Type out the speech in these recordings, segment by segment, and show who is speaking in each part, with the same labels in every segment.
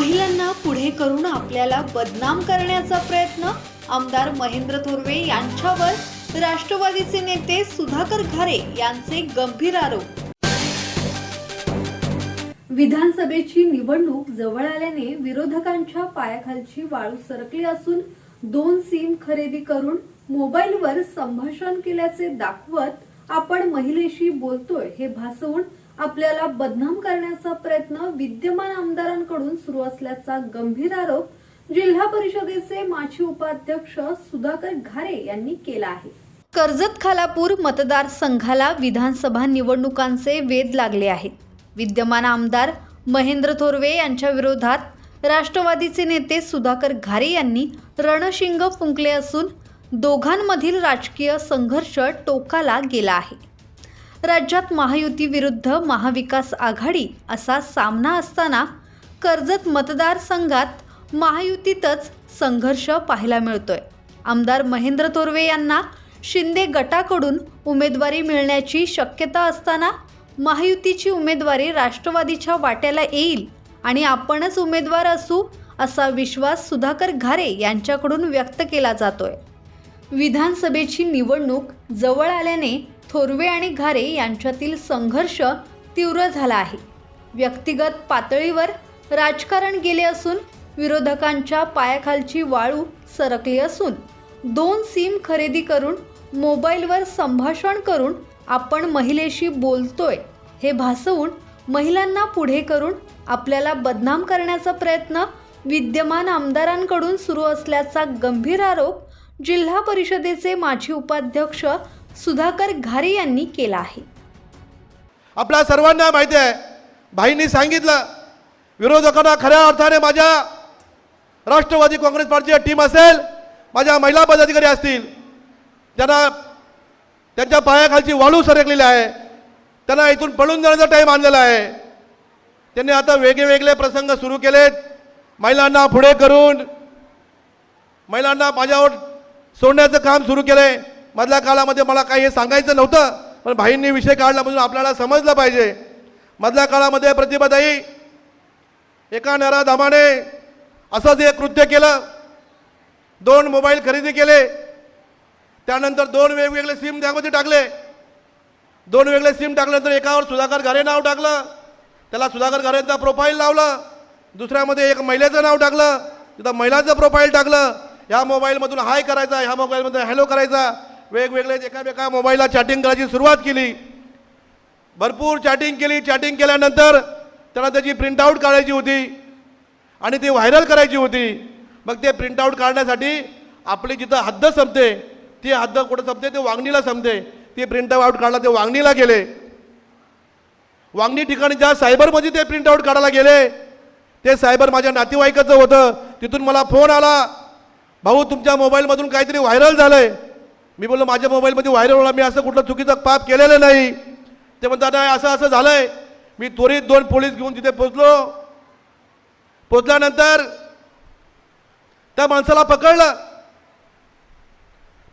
Speaker 1: पुढे करून आपल्याला बदनाम करण्याचा प्रयत्न आमदार महेंद्र थोरवे यांच्यावर राष्ट्रवादीचे नेते सुधाकर घारे यांचे गंभीर आरोप. विधानसभेची निवडणूक जवळ आल्याने विरोधकांच्या पायाखालची वाळू सरकली असून दोन सिम खरेदी करून मोबाईलवर संभाषण केल्याचे दाखवत आपण महिलेशी बोलतोय हे भासवून आपल्याला बदनाम करण्याचा प्रयत्न विद्यमान आमदारांकडून सुरू असल्याचा गंभीर आरोप जिल्हा परिषदेचे माजी उपाध्यक्ष सुधाकर घारे यांनी केला आहे. कर्जत खालापूर मतदारसंघाला विधानसभा निवडणुकांचे वेध लागले आहेत. विद्यमान आमदार महेंद्र थोरवे यांच्या विरोधात राष्ट्रवादीचे नेते सुधाकर घारे यांनी रणशिंग फुंकले असून दोघांमधील राजकीय संघर्ष टोकाला गेला आहे. राज्यात महायुती विरुद्ध महाविकास आघाडी असा सामना असताना कर्जत मतदारसंघात महायुतीतच संघर्ष पाहायला मिळतोय. आमदार महेंद्र तोरवे यांना शिंदे गटाकडून उमेदवारी मिळण्याची शक्यता असताना महायुतीची उमेदवारी राष्ट्रवादीच्या वाट्याला येईल आणि आपणच उमेदवार असू असा विश्वास सुधाकर घारे यांच्याकडून व्यक्त केला जातोय. विधानसभेची निवडणूक जवळ आल्याने थोरवे आणि घारे यांच्यातील संघर्ष तीव्र झाला आहे. व्यक्तिगत पातळीवर राजकारण गेले असून विरोधकांच्या पायाखालची वाळू सरकली असून दोन सिम खरेदी करून मोबाईलवर संभाषण करून आपण महिलेशी बोलतोय हे भासवून महिलांना पुढे करून आपल्याला बदनाम करण्याचा प्रयत्न विद्यमान आमदारांकडून सुरू असल्याचा गंभीर आरोप जिल्हा परिषदेचे माजी उपाध्यक्ष सुधाकर घारे यांनी केला आहे.
Speaker 2: आपल्या सर्वांना माहिती आहे भाईंनी सांगितलं विरोधकांना खऱ्या अर्थाने माझ्या राष्ट्रवादी काँग्रेस पार्टीची टीम असेल माझ्या महिला पदाधिकारी असतील त्यांना त्यांच्या पायाखालची वाळू सरकलेली आहे त्यांना इथून पळून जाण्याचा टाईम आणलेला आहे. त्यांनी आता वेगळे वेगळे प्रसंग सुरू केलेत महिलांना पुढे करून महिलांना माझ्यावर सोडण्याचं काम सुरू केलं आहे मधल्या काळामध्ये मला काही हे सांगायचं नव्हतं पण भाईंनी विषय काढला म्हणून आपल्याला समजलं पाहिजे. मधल्या काळामध्ये प्रतिभाताई एका नराधामाने असंच एक कृत्य केलं. दोन मोबाईल खरेदी केले. त्यानंतर दोन वेगवेगळे सिम त्यामध्ये टाकले. दोन वेगळे सिम टाकल्यानंतर एकावर सुधाकर घरे नाव टाकलं. त्याला सुधाकर घरेचा प्रोफाईल लावलं. दुसऱ्यामध्ये एक महिलेचं नाव टाकलं. तिथं महिलाचं प्रोफाईल टाकलं. ह्या मोबाईलमधून हाय करायचा ह्या मोबाईलमधून हॅलो करायचा. वेगवेगळे एकामेका मोबाईलला चॅटिंग करायची सुरुवात केली. भरपूर चॅटिंग केली. चॅटिंग केल्यानंतर त्याला त्याची प्रिंटआउट काढायची होती. आणि ती व्हायरल करायची होती. मग ते प्रिंटआउट काढण्यासाठी आपली जिथं हद्द संपते ती हद्द कुठं संपते? ते वांगणीला संपते. ती प्रिंटआउट काढला ते वांगणीला गेले. वांगणी ठिकाणी ज्या सायबरमध्ये ते प्रिंटआउट काढायला गेले ते सायबर माझ्या नातेवाईकाचं होतं. तिथून मला फोन आला. भाऊ तुमच्या मोबाईलमधून काहीतरी व्हायरल झालं आहे मी बोललो माझ्या मोबाईलमध्ये व्हायरल होणार मी असं कुठलं चुकीचं पाप केलेलं नाही. ते म्हणतात नाही असं असं झालंय. मी त्वरित दोन पोलीस घेऊन तिथे पोचलो पोचल्यानंतर त्या माणसाला पकडलं.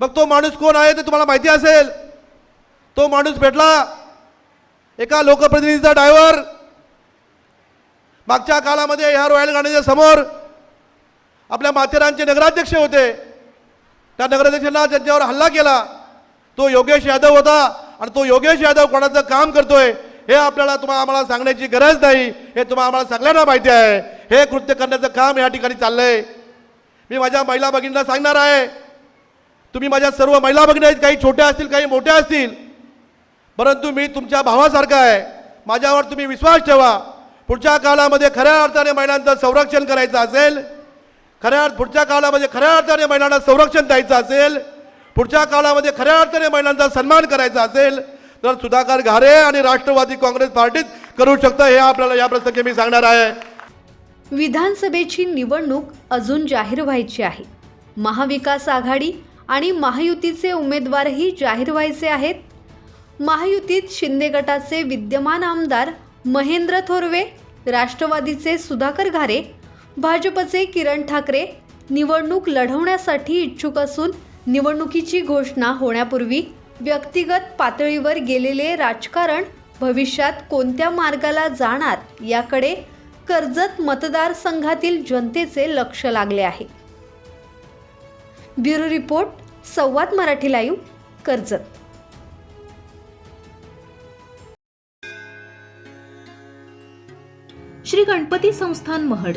Speaker 2: मग तो माणूस कोण आहे ते तुम्हाला माहिती असेल. तो माणूस भेटला एका लोकप्रतिनिधीचा ड्रायव्हर मागच्या काळामध्ये ह्या रॉयल गार्डनच्या समोर आपल्या माथेरानचे नगराध्यक्ष होते. त्या नगराध्यक्षांना त्यांच्यावर हल्ला केला तो योगेश यादव होता आणि तो योगेश यादव कोणाचं काम करतोय हे आपल्याला तुम्हाला आम्हाला सांगण्याची गरज नाही हे तुम्हाला आम्हाला सगळ्यांना माहिती आहे. हे कृत्य करण्याचं काम या ठिकाणी चाललंय. मी माझ्या महिला भगिनींना सांगणार आहे तुम्ही माझ्या सर्व महिला भगिनी आहेत काही छोट्या असतील काही मोठ्या असतील परंतु मी तुमच्या भावासारखा आहे. माझ्यावर तुम्ही विश्वास ठेवा. पुढच्या काळामध्ये खऱ्या अर्थाने महिलांचं संरक्षण करायचं असेल खऱ्या अर्थ- पुढच्या काळामध्ये खऱ्या अर्थाने महिलांना संरक्षण द्यायचं असेल पुढच्या काळामध्ये खऱ्या अर्थाने महिलांचा सन्मान करायचा असेल तर सुधाकर घारे आणि राष्ट्रवादी काँग्रेस पार्टीत करू शकतं हे आपल्याला या प्रसंगी मी सांगणार आहे.
Speaker 1: विधानसभेची निवडणूक अजून जाहीर व्हायची आहे. महाविकास आघाडी आणि महायुतीचे उमेदवारही जाहीर व्हायचे आहेत. महायुतीत शिंदे गटाचे विद्यमान आमदार महेंद्र थोरवे राष्ट्रवादीचे सुधाकर घारे भाजपचे किरण ठाकरे निवडणूक लढवण्यासाठी इच्छुक असून निवडणुकीची घोषणा होण्यापूर्वी व्यक्तिगत पातळीवर गेलेले राजकारण भविष्यात कोणत्या मार्गाला जाणार याकडे कर्जत मतदारसंघातील जनतेचे लक्ष लागले आहे. Bureau report Samvad Marathi live Karjat.
Speaker 3: Shri Ganpati संस्थान महड.